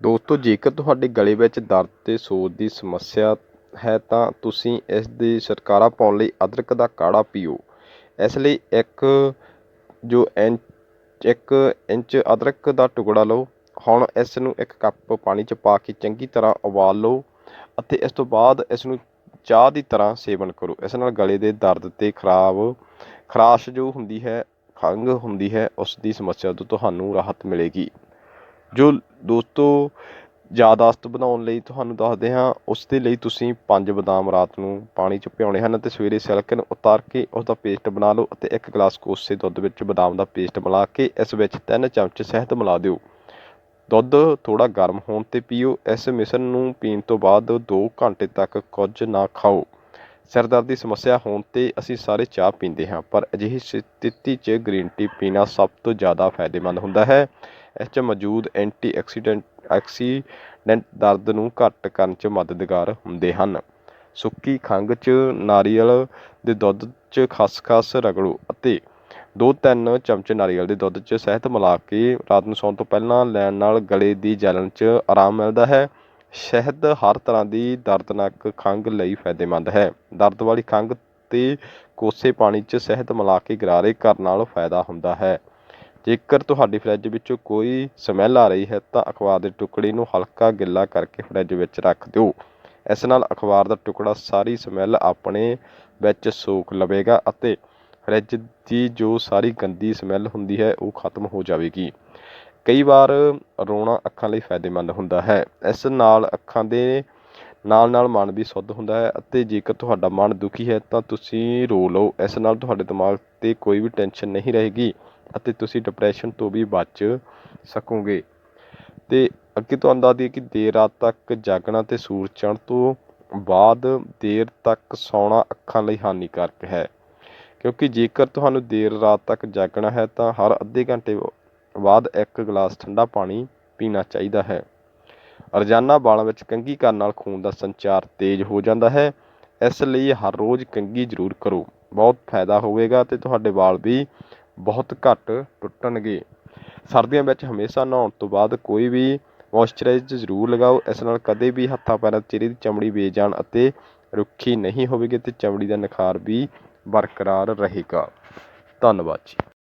ਦੋਸਤੋ, ਜੇਕਰ ਤੁਹਾਡੇ ਗਲੇ ਵਿੱਚ ਦਰਦ ਅਤੇ ਸੋਜ ਦੀ ਸਮੱਸਿਆ ਹੈ, ਤਾਂ ਤੁਸੀਂ ਇਸ ਦੇ ਛੁਟਕਾਰਾ ਪਾਉਣ ਲਈ ਅਦਰਕ ਦਾ ਕਾੜਾ ਪੀਓ। ਇਸ ਲਈ ਇੱਕ ਜੋ ਇੰਚ, ਇੱਕ ਇੰਚ ਅਦਰਕ ਦਾ ਟੁਕੜਾ ਲਓ। ਹੁਣ ਇਸ ਨੂੰ ਇੱਕ ਕੱਪ ਪਾਣੀ 'ਚ ਪਾ ਕੇ ਚੰਗੀ ਤਰ੍ਹਾਂ ਉਬਾਲ ਲਓ ਅਤੇ ਇਸ ਤੋਂ ਬਾਅਦ ਇਸ ਨੂੰ ਚਾਹ ਦੀ ਤਰ੍ਹਾਂ ਸੇਵਨ ਕਰੋ। ਇਸ ਨਾਲ ਗਲੇ ਦੇ ਦਰਦ ਅਤੇ ਖਰਾਬ, ਖਰਾਸ਼ ਜੋ ਹੁੰਦੀ ਹੈ, ਖੰਘ ਹੁੰਦੀ ਹੈ, ਉਸ ਦੀ ਸਮੱਸਿਆ ਤੋਂ ਤੁਹਾਨੂੰ ਰਾਹਤ ਮਿਲੇਗੀ। ਜੋ ਦੋਸਤੋ ਯਾਦਾਸ਼ਤ ਬਣਾਉਣ ਲਈ ਤੁਹਾਨੂੰ ਦੱਸਦੇ ਹਾਂ ਉਸ ਦੇ ਲਈ ਤੁਸੀਂ ਪੰਜ ਬਦਾਮ ਰਾਤ ਨੂੰ ਪਾਣੀ 'ਚ ਭਿਉਣੇ ਹਨ ਅਤੇ ਸਵੇਰੇ ਸਿਲਕ ਨੂੰ ਉਤਾਰ ਕੇ ਉਸ ਦਾ ਪੇਸਟ ਬਣਾ ਲਓ ਅਤੇ ਇੱਕ ਗਲਾਸ ਕੋਸੇ ਦੁੱਧ ਵਿੱਚ ਬਦਾਮ ਦਾ ਪੇਸਟ ਮਿਲਾ ਕੇ ਇਸ ਵਿੱਚ ਤਿੰਨ ਚਮਚ ਸ਼ਹਿਦ ਮਿਲਾ ਦਿਓ। ਦੁੱਧ ਥੋੜਾ ਗਰਮ ਹੋਣ ਤੇ ਪੀਓ, ਇਸ ਮਿਸ਼ਰਣ ਨੂੰ ਪੀਣ ਤੋਂ ਬਾਅਦ 2 ਘੰਟੇ ਤੱਕ ਕੁਝ ਨਾ ਖਾਓ। ਸਿਰ ਦਰਦ ਦੀ ਸਮੱਸਿਆ ਹੋਣ ਤੇ ਅਸੀਂ ਸਾਰੇ ਚਾਹ ਪੀਂਦੇ ਹਾਂ, ਪਰ ਅਜਿਹੀ ਸਥਿਤੀ 'ਚ ਗ੍ਰੀਨ ਟੀ ਪੀਣਾ ਸਭ ਤੋਂ ਜ਼ਿਆਦਾ ਫਾਇਦੇਮੰਦ ਹੁੰਦਾ ਹੈ। ਇਸ 'ਚ ਮੌਜੂਦ ਐਂਟੀ ਐਕਸੀਡੈਂਟ ਐਕਸੀਡੈਂਟ ਦਰਦ ਨੂੰ ਘੱਟ ਕਰਨ 'ਚ ਮਦਦਗਾਰ ਹੁੰਦੇ ਹਨ। ਸੁੱਕੀ ਖੰਘ 'ਚ ਨਾਰੀਅਲ ਦੇ ਦੁੱਧ 'ਚ ਖਸਖਸ ਰਗੜੋ ਅਤੇ 2-3 ਚਮਚ ਨਾਰੀਅਲ ਦੇ ਦੁੱਧ 'ਚ ਸ਼ਹਿਦ ਮਿਲਾ ਕੇ ਰਾਤ ਨੂੰ ਸੌਣ ਤੋਂ ਪਹਿਲਾਂ ਲੈਣ ਨਾਲ ਗਲੇ ਦੀ ਜਲਣ 'ਚ ਆਰਾਮ ਮਿਲਦਾ ਹੈ। ਸ਼ਹਿਦ ਹਰ ਤਰ੍ਹਾਂ ਦੀ ਦਰਦਨਾਕ ਖੰਘ ਲਈ ਫਾਇਦੇਮੰਦ ਹੈ। ਦਰਦ ਵਾਲੀ ਖੰਘ ਤੇ ਕੋਸੇ ਪਾਣੀ 'ਚ ਸ਼ਹਿਦ ਮਿਲਾ ਕੇ ਗਰਾਰੇ ਕਰਨ ਨਾਲ ਫਾਇਦਾ ਹੁੰਦਾ ਹੈ। ਜੇਕਰ ਤੁਹਾਡੀ ਫਰਿੱਜ ਵਿੱਚੋਂ ਕੋਈ ਸਮੈਲ ਆ ਰਹੀ ਹੈ, ਤਾਂ ਅਖਬਾਰ ਦੇ ਟੁਕੜੀ ਨੂੰ ਹਲਕਾ ਗਿੱਲਾ ਕਰਕੇ ਫਰਿੱਜ ਵਿੱਚ ਰੱਖ ਦਿਓ। ਇਸ ਨਾਲ ਅਖਬਾਰ ਦਾ ਟੁਕੜਾ ਸਾਰੀ ਸਮੈਲ ਆਪਣੇ ਵਿੱਚ ਸੋਖ ਲਵੇਗਾ ਅਤੇ ਫਰਿੱਜ ਦੀ ਜੋ ਸਾਰੀ ਗੰਦੀ ਸਮੈਲ ਹੁੰਦੀ ਹੈ, ਉਹ ਖਤਮ ਹੋ ਜਾਵੇਗੀ। ਕਈ ਵਾਰ ਰੋਣਾ ਅੱਖਾਂ ਲਈ ਫਾਇਦੇਮੰਦ ਹੁੰਦਾ ਹੈ। ਇਸ ਨਾਲ ਅੱਖਾਂ ਦੇ ਨਾਲ ਨਾਲ ਮਨ ਵੀ ਸੁੱਧ ਹੁੰਦਾ ਹੈ ਅਤੇ ਜੇਕਰ ਤੁਹਾਡਾ ਮਨ ਦੁਖੀ ਹੈ, ਤਾਂ ਤੁਸੀਂ ਰੋ ਲਓ। ਇਸ ਨਾਲ ਤੁਹਾਡੇ ਦਿਮਾਗ 'ਤੇ ਕੋਈ ਵੀ ਟੈਨਸ਼ਨ ਨਹੀਂ ਰਹੇਗੀ। ਅਤੇ ਤੁਸੀਂ ਡਿਪਰੈਸ਼ਨ ਤੋਂ ਵੀ ਬਚ ਸਕੋਗੇ। ਅਤੇ ਅੱਗੇ ਤੁਹਾਨੂੰ ਦੱਸ ਦਈਏ ਕਿ ਦੇਰ ਰਾਤ ਤੱਕ ਜਾਗਣਾ ਅਤੇ ਸੂਰਜ ਚੜ੍ਹਨ ਤੋਂ ਬਾਅਦ ਦੇਰ ਤੱਕ ਸੌਣਾ ਅੱਖਾਂ ਲਈ ਹਾਨੀਕਾਰਕ ਹੈ। ਕਿਉਂਕਿ ਜੇਕਰ ਤੁਹਾਨੂੰ ਦੇਰ ਰਾਤ ਤੱਕ ਜਾਗਣਾ ਹੈ ਤਾਂ ਹਰ ਅੱਧੇ ਘੰਟੇ ਬਾਅਦ ਇੱਕ ਗਲਾਸ ਠੰਡਾ ਪਾਣੀ ਪੀਣਾ ਚਾਹੀਦਾ ਹੈ। ਰੋਜ਼ਾਨਾ ਵਾਲਾਂ ਵਿੱਚ ਕੰਘੀ ਕਰਨ ਨਾਲ ਖੂਨ ਦਾ ਸੰਚਾਰ ਤੇਜ਼ ਹੋ ਜਾਂਦਾ ਹੈ। ਇਸ ਲਈ ਹਰ ਰੋਜ਼ ਕੰਘੀ ਜ਼ਰੂਰ ਕਰੋ। ਬਹੁਤ ਫਾਇਦਾ ਹੋਵੇਗਾ ਤੇ ਤੁਹਾਡੇ ਵਾਲ ਵੀ ਬਹੁਤ ਘੱਟ ਟੁੱਟਣਗੇ। ਸਰਦੀਆਂ ਵਿੱਚ ਹਮੇਸ਼ਾ ਨਹਾਉਣ ਤੋਂ ਬਾਅਦ ਕੋਈ ਵੀ ਮੋਇਸਚਰਾਈਜ਼ ਜ਼ਰੂਰ ਲਗਾਓ। ਇਸ ਨਾਲ ਕਦੇ ਵੀ ਹੱਥਾਂ ਪੈਰਾਂ ਚਿਹਰੇ ਦੀ ਚਮੜੀ ਬੇਜਾਨ ਅਤੇ ਰੁੱਖੀ ਨਹੀਂ ਹੋਵੇਗੀ ਤੇ ਚਮੜੀ ਦਾ ਨਿਖਾਰ ਵੀ ਬਰਕਰਾਰ ਰਹੇਗਾ। ਧੰਨਵਾਦ ਜੀ।